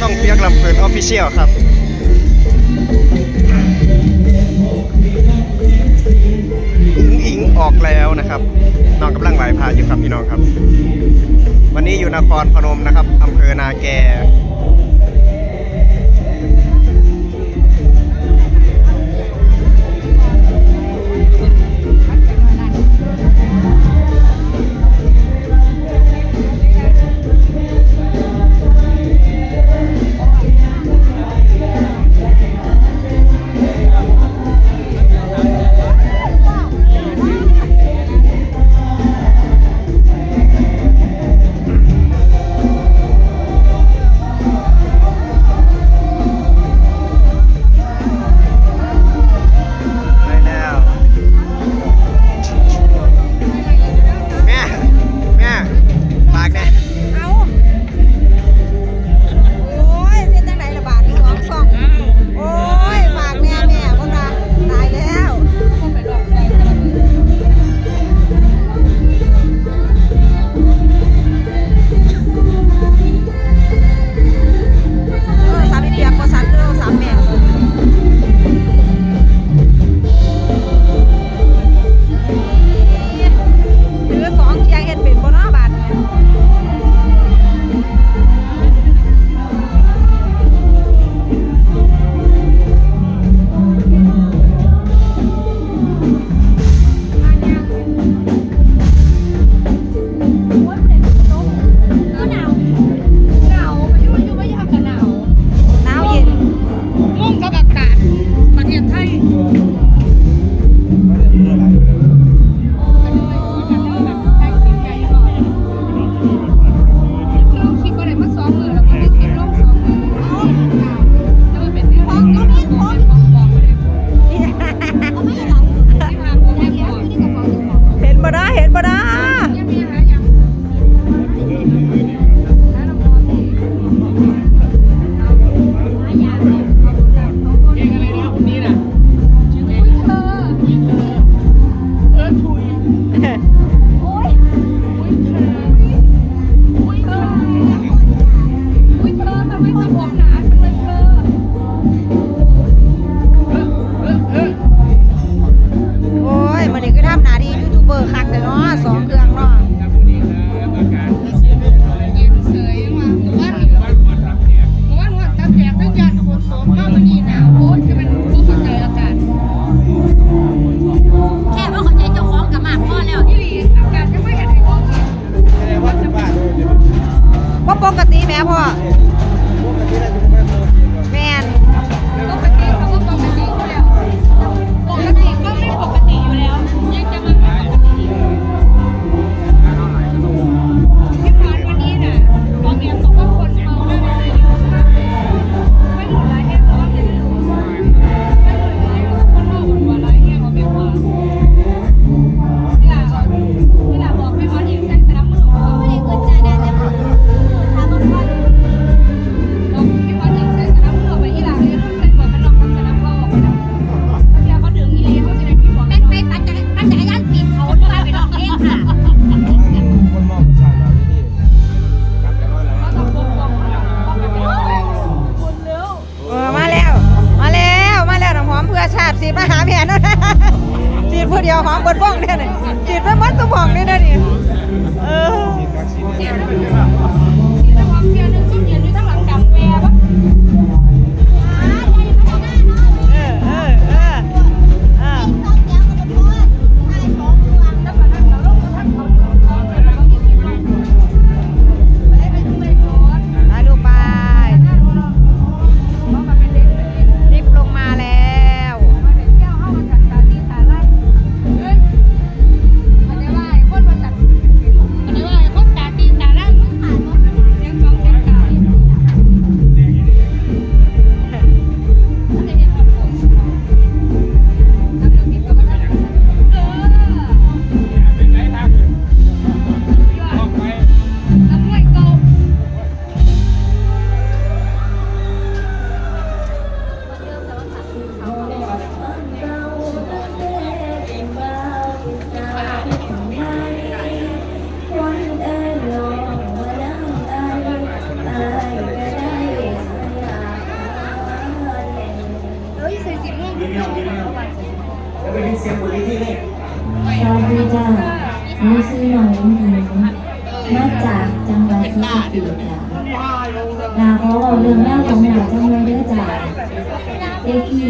ช่องเพียกลำเพลินออฟฟิเชียลครับอิงอิงออกแล้วนะครับน้องกำลังไหวพาอยู่ครับพี่น้องครับ วันนี้อยู่นครพนมนะครับอำเภอนาแก Thank you. ติสีมาหาแม่นั่นนะสีพื่อเดียวหอมบนบ้องเนี่ยสีดไปมัดตัวบ้องนี่นะนี่เออ แล้วไสียงบุรีที่จ้าไม่ชื่อหน่อยหนึ่งมาจากจังหวัดที่ติดจ้านาเขาเอาเรื่องเล่าของหนาจังเลยด้วยจ้าเด็กที่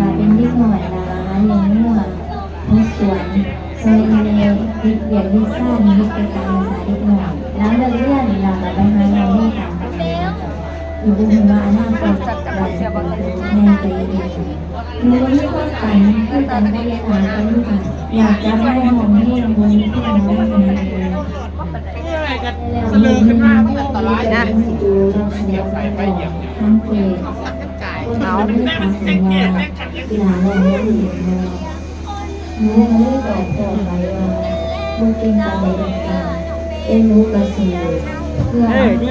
ลาเป็นเด็กหน่อยลาเลี้ยงงัวมีสวนซอยเอเลดิเดียดิซ่ามีไปตามภาษาเด็กหน่อยแล้วเลื่อนลาไปหาเราด้วยกันอยู่กันถึงว่อนาคาจะเป็นแม่ไปเอง หนูไม่ก็ฝันที่ตอนได้ตามไปลูกค่ะอยากจะได้หอมให้บนที่น้องแม่เสลือขึ้นมาตลาดนะทั้งเพลงเอาไม่ทำสัญญากีฬาเราไม่ได้เห็นมาหนูไม่ได้บอกต่อไปว่าลูกเป็นการเรียนการเป็นรู้กระสือเพื่อให้ผี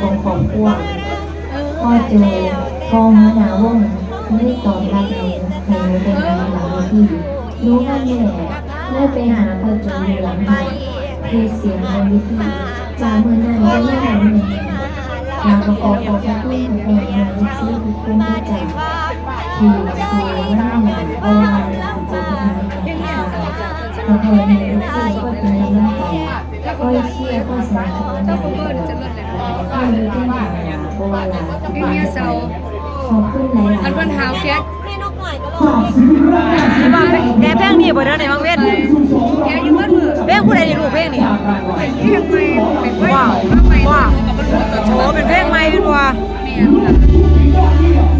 ของของพวกพ่อโจพ่อหัวหน้าวง ไม่ได้ตอบรับหนูให้หนูเป็นงานหลังที่รู้นั่นแหละเลยไปหาพ่อจอยู่หลังบ้านเทเสียงบนวิธีจามือนั้นก็ยังหนึ่งนางประกอบของพระผู้ขององค์นางวิชีทุกคนที่จากที่สวยงามโบราณจงหายในภาษาพระพรในวิชีก็เป็นกำลังใจก็เชื่อก็สนับสนุนในก็มีเรื่องต่างๆโบราณ ขอบคุณหลายๆอันวันหาวแก๊กแม่นกหน่อยก็ลงนี่บางแกเพลงนี่บ่เด้อในบางเว้นแกอยู่บ้านมือเพลงผู้ใดนี่ลูกเพลงนี่เป็นที่ยังไงเป็นไว้ว้าวทำไมว้าวกับมันรู้ตัวโอ้เป็นเพลงใหม่เป็นบ่แม่ค่ะ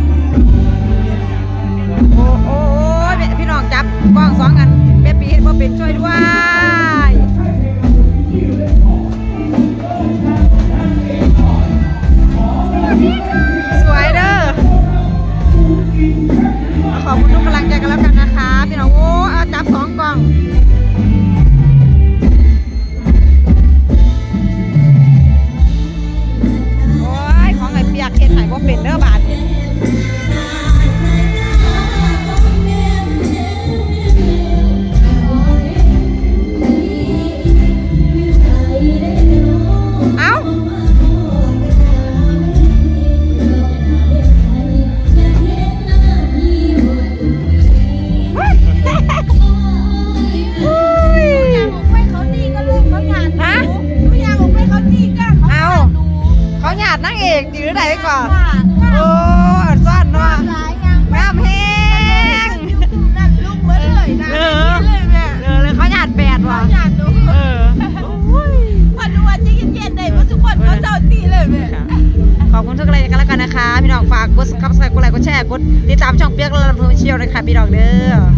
พี่น้องโอ้เอาจับสองกล่อง ว่าโอ้อันซ่อนเนาะหลายอย่างงามแฮงนั่นลูกเบิ้ลเลยนะเออเลยแม่เออเลยเขาหยาดแปดว่ะเขาหยาดหนูเออโอ้ยวันดูวันจะเย็นๆได้เพราะทุกคนเขาเศร้าตีเลยแม่ขอบคุณทุกอะไรกันแล้วกันนะคะ พี่น้องฝากกดซับสไครต์กดไลค์กดแชร์กดติดตามช่องเปียกและลำเพลินเชียวเลยค่ะพี่น้องเด้อ